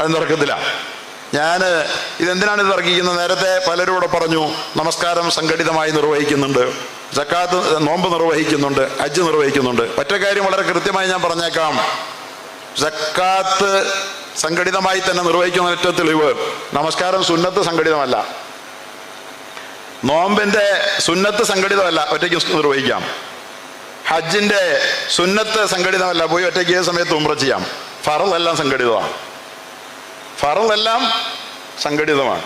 അത് നടക്കത്തില്ല. ഞാൻ ഇതെന്തിനാണ് ഇത് തർക്കിക്കുന്നത് നേരത്തെ പലരും ഇവിടെ പറഞ്ഞു നമസ്കാരം സംഘടിതമായി നിർവഹിക്കുന്നുണ്ട്. ജക്കാത്ത് നോമ്പ് നിർവഹിക്കുന്നുണ്ട് അജ്ജ് നിർവഹിക്കുന്നുണ്ട്. ഒറ്റ കാര്യം വളരെ കൃത്യമായി ഞാൻ പറഞ്ഞേക്കാം. ജക്കാത്ത് സംഘടിതമായി തന്നെ നിർവഹിക്കുന്ന ഏറ്റവും തെളിവ് നമസ്കാരം സുന്നത്ത് സംഘടിതമല്ല. നോമ്പിന്റെ സുന്നത്ത് സംഘടിതമല്ല ഒറ്റയ്ക്ക് നിർവഹിക്കാം. ഹജ്ജിന്റെ സുന്നത്ത് സംഘടിതമല്ല പോയി ഒറ്റയ്ക്ക് ഏത് സമയത്ത് ഉമ്ര ചെയ്യാം. ഫറലെല്ലാം സംഘടിതമാണ്. ഫറലെല്ലാം സംഘടിതമാണ്.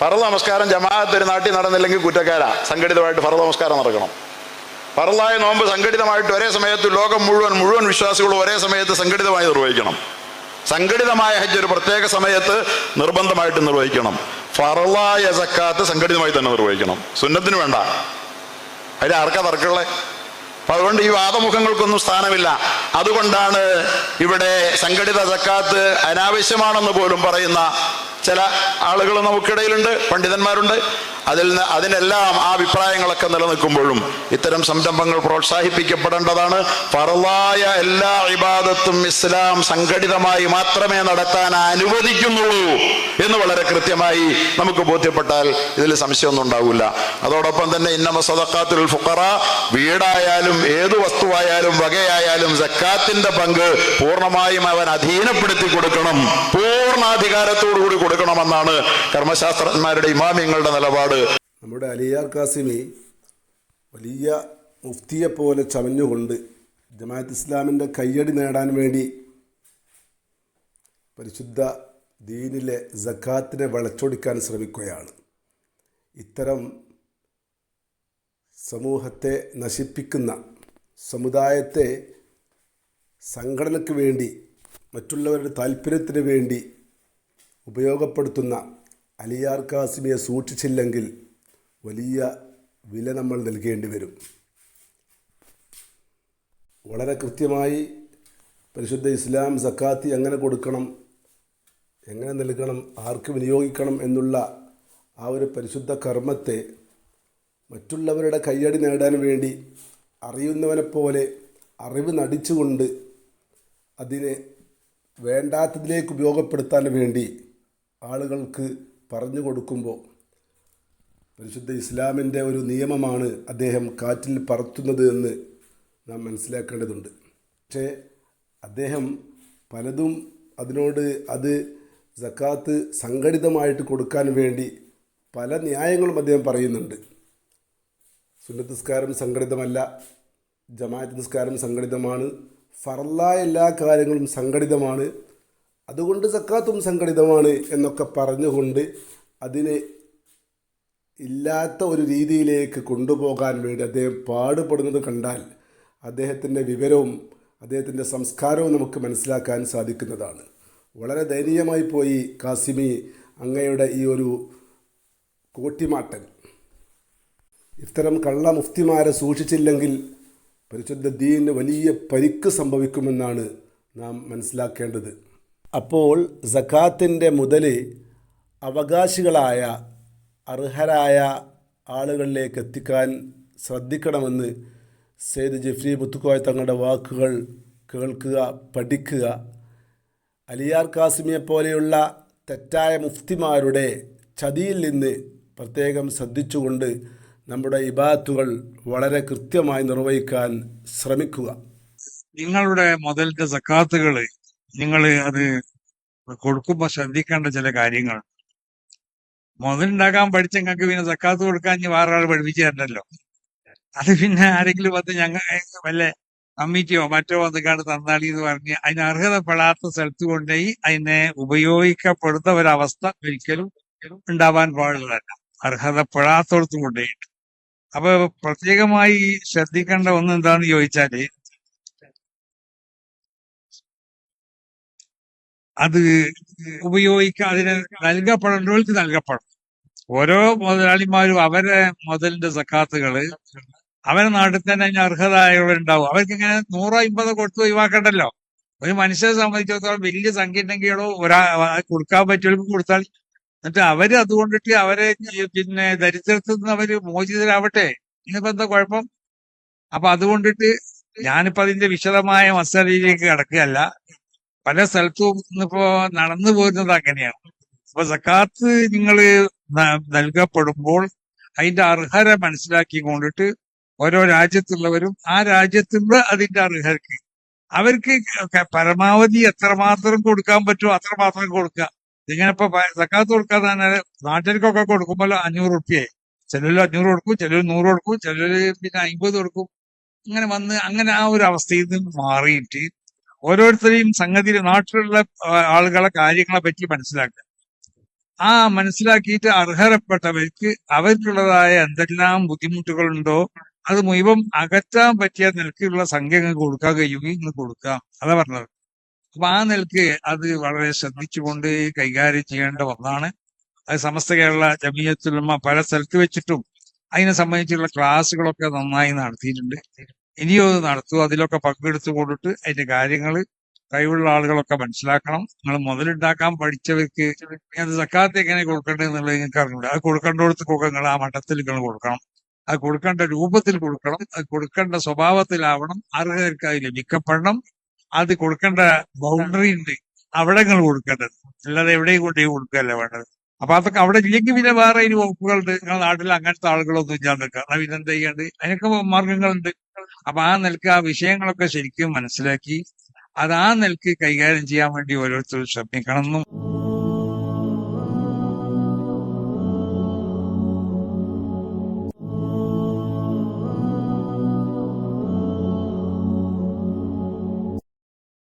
ഫറൽ നമസ്കാരം ജമാഅത്ത് ഒരു നാട്ടിൽ നടന്നില്ലെങ്കിൽ കുറ്റക്കാരാ. സംഘടിതമായിട്ട് ഫറൽ നമസ്കാരം നടക്കണം. ഫറലായ നോമ്പ് സംഘടിതമായിട്ട് ഒരേ സമയത്ത് ലോകം മുഴുവൻ മുഴുവൻ വിശ്വാസികളും ഒരേ സമയത്ത് സംഘടിതമായി നിർവഹിക്കണം. സംഘടിതമായ ഹജ്ജ് ഒരു പ്രത്യേക സമയത്ത് നിർബന്ധമായിട്ട് നിർവഹിക്കണം. ഫറലായ സക്കാത്ത് സംഘടിതമായി തന്നെ നിർവഹിക്കണം. സുന്നത്തിന് വേണ്ട. അതിന് ആർക്കാ തർക്കമുള്ളേ? അപ്പൊ അതുകൊണ്ട് ഈ വാദമുഖങ്ങൾക്കൊന്നും സ്ഥാനമില്ല. അതുകൊണ്ടാണ് ഇവിടെ സംഘടിത സക്കാത്ത് അനാവശ്യമാണെന്ന് പോലും പറയുന്ന ചില ആളുകൾ നമുക്കിടയിലുണ്ട് പണ്ഡിതന്മാരുണ്ട്. അതിൽ നിന്ന് അതിനെല്ലാം ആ അഭിപ്രായങ്ങളൊക്കെ നിലനിൽക്കുമ്പോഴും ഇത്തരം സംരംഭങ്ങൾ പ്രോത്സാഹിപ്പിക്കപ്പെടേണ്ടതാണ്. ഫറലായ എല്ലാ ഇബാദത്തും ഇസ്ലാം സംഘടിതമായി മാത്രമേ നടത്താൻ അനുവദിക്കുന്നുള്ളൂ എന്ന് വളരെ കൃത്യമായി നമുക്ക് ബോധ്യപ്പെട്ടാൽ ഇതിൽ സംശയമൊന്നും ഉണ്ടാവില്ല. അതോടൊപ്പം തന്നെ ഇന്നമ സദക്കാത്തുൽ ഫുക്കറ വീടായാലും ഏത് വസ്തുവായാലും വകയായാലും സക്കാത്തിന്റെ പങ്ക് പൂർണമായും അവൻ അധീനപ്പെടുത്തി കൊടുക്കണം. പൂർണാധികാരത്തോടു കൂടി കൊടുക്കണമെന്നാണ് കർമ്മശാസ്ത്രജ്ഞന്മാരുടെ ഇമാമ്യങ്ങളുടെ നിലപാട്. നമ്മുടെ അലിയാർ കാസിമി വലിയ മുഫ്തിയെ പോലെ ചമഞ്ഞുകൊണ്ട് ജമാഅത്ത് ഇസ്ലാമിന്റെ കയ്യടി നേടാൻ വേണ്ടി പരിശുദ്ധ ദീനിലെ ജക്കാത്തിനെ വളച്ചൊടിക്കാൻ ശ്രമിക്കുകയാണ്. ഇത്തരം സമൂഹത്തെ നശിപ്പിക്കുന്ന സമുദായത്തെ സംഘടനയ്ക്ക് വേണ്ടി മറ്റുള്ളവരുടെ താല്പര്യത്തിന് വേണ്ടി ഉപയോഗപ്പെടുത്തുന്ന അലിയാർ കാസിമിയെ സൂക്ഷിച്ചില്ലെങ്കിൽ വലിയ വില നമ്മൾ നൽകേണ്ടി വരും. വളരെ കൃത്യമായി പരിശുദ്ധ ഇസ്ലാം സക്കാത്തി എങ്ങനെ കൊടുക്കണം എങ്ങനെ നൽകണം ആർക്ക് വിനിയോഗിക്കണം എന്നുള്ള ആ ഒരു പരിശുദ്ധ കർമ്മത്തെ മറ്റുള്ളവരുടെ കയ്യടി നേടാൻ വേണ്ടി അറിയുന്നവനെപ്പോലെ അറിവ് നടിച്ചുകൊണ്ട് അതിനെ വേണ്ടാത്തതിലേക്ക് ഉപയോഗപ്പെടുത്താൻ വേണ്ടി ആളുകൾക്ക് പറഞ്ഞു കൊടുക്കുമ്പോൾ പരിശുദ്ധ ഇസ്ലാമിന്റെ ഒരു നിയമമാണ് അദ്ദേഹം കാറ്റിൽ പറത്തുന്നത് എന്ന് നാം മനസ്സിലാക്കേണ്ടതുണ്ട്. പക്ഷേ അദ്ദേഹം പലതും അതിനോട് അത് സക്കാത്ത് സംഘടിതമായിട്ട് കൊടുക്കാൻ വേണ്ടി പല ന്യായങ്ങളും അദ്ദേഹം പറയുന്നുണ്ട്. സുന്നത്ത് നിസ്കാരം സംഘടിതമല്ല ജമാഅത്ത് നിസ്കാരം സംഘടിതമാണ് ഫറലായ എല്ലാ കാര്യങ്ങളും സംഘടിതമാണ് അതുകൊണ്ട് സക്കാത്തും സംഘടിതമാണ് എന്നൊക്കെ പറഞ്ഞുകൊണ്ട് അതിനെ ഇല്ലാത്ത ഒരു രീതിയിലേക്ക് കൊണ്ടുപോകാൻ വേണ്ടി അദ്ദേഹം പാടുപെടുന്നത് കണ്ടാൽ അദ്ദേഹത്തിന്റെ വിവരവും അദ്ദേഹത്തിന്റെ സംസ്കാരവും നമുക്ക് മനസ്സിലാക്കാൻ സാധിക്കുന്നതാണ്. വളരെ ദയനീയമായി പോയി കാസിമി അങ്ങയുടെ ഈ ഒരു കോട്ടിമാട്ടൻ. ഇത്തരം കള്ള മുഫ്തിമാരെ സൂക്ഷിച്ചില്ലെങ്കിൽ പരിശുദ്ധ ദീന് വലിയ പരിക്ക് സംഭവിക്കുമെന്നാണ് നാം മനസ്സിലാക്കേണ്ടത്. അപ്പോൾ സഖാത്തിന്റെ മുതൽ അവകാശികളായ അർഹരായ ആളുകളിലേക്ക് എത്തിക്കാൻ ശ്രദ്ധിക്കണമെന്ന് സെയ്ദ് ജഫ്രി മുത്തുക്കോയ തങ്ങളുടെ വാക്കുകൾ കേൾക്കുക പഠിക്കുക. അലിയാർ കാസിമിയെ പോലെയുള്ള തെറ്റായ മുഫ്തിമാരുടെ ചതിയിൽ നിന്ന് പ്രത്യേകം ശ്രദ്ധിച്ചുകൊണ്ട് നമ്മുടെ ഇബാത്തുകൾ വളരെ കൃത്യമായി നിർവഹിക്കാൻ ശ്രമിക്കുക. നിങ്ങളുടെ മുതലിന്റെ സക്കാത്തുകൾ നിങ്ങൾ അത് കൊടുക്കുമ്പോൾ ശ്രദ്ധിക്കേണ്ട ചില കാര്യങ്ങൾ മുതലുണ്ടാക്കാൻ പഠിച്ച ഞങ്ങൾക്ക് പിന്നെ സക്കാത്ത് കൊടുക്കാൻ ഇനി വേറെ ആൾ പഠിപ്പിച്ചു തരണ്ടല്ലോ. അത് പിന്നെ ആരെങ്കിലും വന്ന് ഞങ്ങൾ വല്ല കമ്മിറ്റിയോ മറ്റോ വന്നിക്കാണ്ട് തന്നാളി എന്ന് പറഞ്ഞ് അതിന് അർഹതപ്പെടാത്ത സ്ഥലത്ത് കൊണ്ടുപോയി അതിനെ ഉപയോഗിക്കപ്പെടുന്ന ഒരവസ്ഥ ഒരിക്കലും ഉണ്ടാവാൻ പാടുള്ളതല്ല. അർഹതപ്പെടാത്തടത്ത് കൊണ്ടുപോയിട്ട് അപ്പൊ പ്രത്യേകമായി ശ്രദ്ധിക്കേണ്ട ഒന്ന് എന്താന്ന് ചോദിച്ചാൽ അത് ഉപയോഗിക്കാൻ അതിന് നൽകപ്പെടേണ്ടവർക്ക് നൽകപ്പെടണം. ഓരോ മുതലാളിമാരും അവരെ മുതലിന്റെ സക്കാത്തുകൾ അവരെ നാട്ടിൽ തന്നെ അതിന് അർഹതായവരുണ്ടാവും അവർക്ക് ഇങ്ങനെ നൂറോ അമ്പതോ കൊടുത്ത് ഒഴിവാക്കണ്ടല്ലോ. ഒരു മനുഷ്യരെ സംബന്ധിച്ചിടത്തോളം വലിയ സംഖ്യ ഉണ്ടെങ്കിലോ ഒരാ കൊടുക്കാൻ പറ്റുമെങ്കിൽ കൊടുത്താൽ എന്നിട്ട് അവർ അതുകൊണ്ടിട്ട് അവരെ പിന്നെ ദരിദ്രത്തിൽ നിന്ന് അവർ മോചിതരാവട്ടെ? ഇനിയിപ്പോ എന്താ കുഴപ്പം? അപ്പൊ അതുകൊണ്ടിട്ട് ഞാനിപ്പോ അതിന്റെ വിശദമായ മസാലയിലേക്ക് കടക്കുകയല്ല. പല സ്ഥലത്തും ഇന്നിപ്പോ നടന്നു പോരുന്നത് അങ്ങനെയാണ്. അപ്പൊ സക്കാത്ത് നിങ്ങൾ നൽകപ്പെടുമ്പോൾ അതിന്റെ അർഹത മനസ്സിലാക്കി കൊണ്ടിട്ട് ഓരോ രാജ്യത്തുള്ളവരും ആ രാജ്യത്തുള്ള അതിന്റെ അർഹർക്ക്. അവർക്ക് പരമാവധി എത്രമാത്രം കൊടുക്കാൻ പറ്റുമോ അത്രമാത്രം കൊടുക്കുക. ഇങ്ങനെ ഇപ്പൊ സക്കാത്ത് കൊടുക്കാതെ തന്നെ നാട്ടിലേക്കൊക്കെ കൊടുക്കുമ്പോൾ അഞ്ഞൂറ് റുപ്യയായി ചിലര് അഞ്ഞൂറ് കൊടുക്കും ചിലര് നൂറ് കൊടുക്കും ചിലര് പിന്നെ അമ്പത് കൊടുക്കും. അങ്ങനെ വന്ന് അങ്ങനെ ആ ഒരു അവസ്ഥയിൽ നിന്ന് മാറിയിട്ട് ഓരോരുത്തരെയും സംഗതിയിൽ നാട്ടിലുള്ള ആളുകളെ കാര്യങ്ങളെ പറ്റി മനസ്സിലാക്കുക. ആ മനസ്സിലാക്കിയിട്ട് അർഹരപ്പെട്ടവർക്ക് അവർക്കുള്ളതായ എന്തെല്ലാം ബുദ്ധിമുട്ടുകളുണ്ടോ അത് മുഴുവൻ അകറ്റാൻ പറ്റിയ നിലക്കുള്ള സംഖ്യ കഴിയുമെങ്കിൽ നിങ്ങൾ കൊടുക്കാം. അതാ പറഞ്ഞത്. അപ്പൊ ആ നിലയ്ക്ക് അത് വളരെ ശ്രദ്ധിച്ചുകൊണ്ട് കൈകാര്യം ചെയ്യേണ്ട ഒന്നാണ്. അത് സമസ്ത കേരള ജമീയത്തിലും പല സ്ഥലത്ത് വെച്ചിട്ടും അതിനെ സംബന്ധിച്ചുള്ള ക്ലാസ്സുകളൊക്കെ നന്നായി നടത്തിയിട്ടുണ്ട്. ഇനിയും അത് നടത്തും. അതിലൊക്കെ പങ്കെടുത്തു കൊണ്ടിട്ട് അതിന്റെ കാര്യങ്ങൾ കഴിവുള്ള ആളുകളൊക്കെ മനസ്സിലാക്കണം. നിങ്ങൾ മുതലുണ്ടാക്കാൻ പഠിച്ചവർക്ക് അത് സക്കാത്ത് എങ്ങനെ കൊടുക്കേണ്ടത് എന്നുള്ളത് നിങ്ങൾക്ക് അറിഞ്ഞൂടെ. അത് കൊടുക്കേണ്ടടുത്ത് നിങ്ങൾ ആ മട്ടത്തിൽ നിങ്ങൾ കൊടുക്കണം. അത് കൊടുക്കേണ്ട രൂപത്തിൽ കൊടുക്കണം. അത് കൊടുക്കേണ്ട സ്വഭാവത്തിലാവണം. അർഹർക്ക് അത് ലഭിക്കപ്പെടണം. അത് കൊടുക്കേണ്ട ബൗണ്ടറി ഉണ്ട്. അവിടെ നിങ്ങൾ കൊടുക്കേണ്ടത്. അല്ലാതെ എവിടെയും കൊണ്ടേ കൊടുക്കുകയല്ല വേണ്ടത്. അപ്പൊ അതൊക്കെ അവിടെ ഇല്ലെങ്കിൽ പിന്നെ വേറെ ഇനി വകുപ്പുകളുണ്ട്. നിങ്ങളുടെ നാട്ടിൽ അങ്ങനത്തെ ആളുകളൊന്നും ഇല്ലാതെ നിൽക്കുക. അത് പിന്നെ എന്താ ചെയ്യേണ്ടത്? അതിനൊക്കെ മാർഗങ്ങളുണ്ട്. അപ്പൊ ആ നിലയ്ക്ക് ആ വിഷയങ്ങളൊക്കെ ശരിക്കും മനസ്സിലാക്കി അത് ആ നിലയ്ക്ക് കൈകാര്യം ചെയ്യാൻ വേണ്ടി ഓരോരുത്തരും ശ്രമിക്കണം എന്നും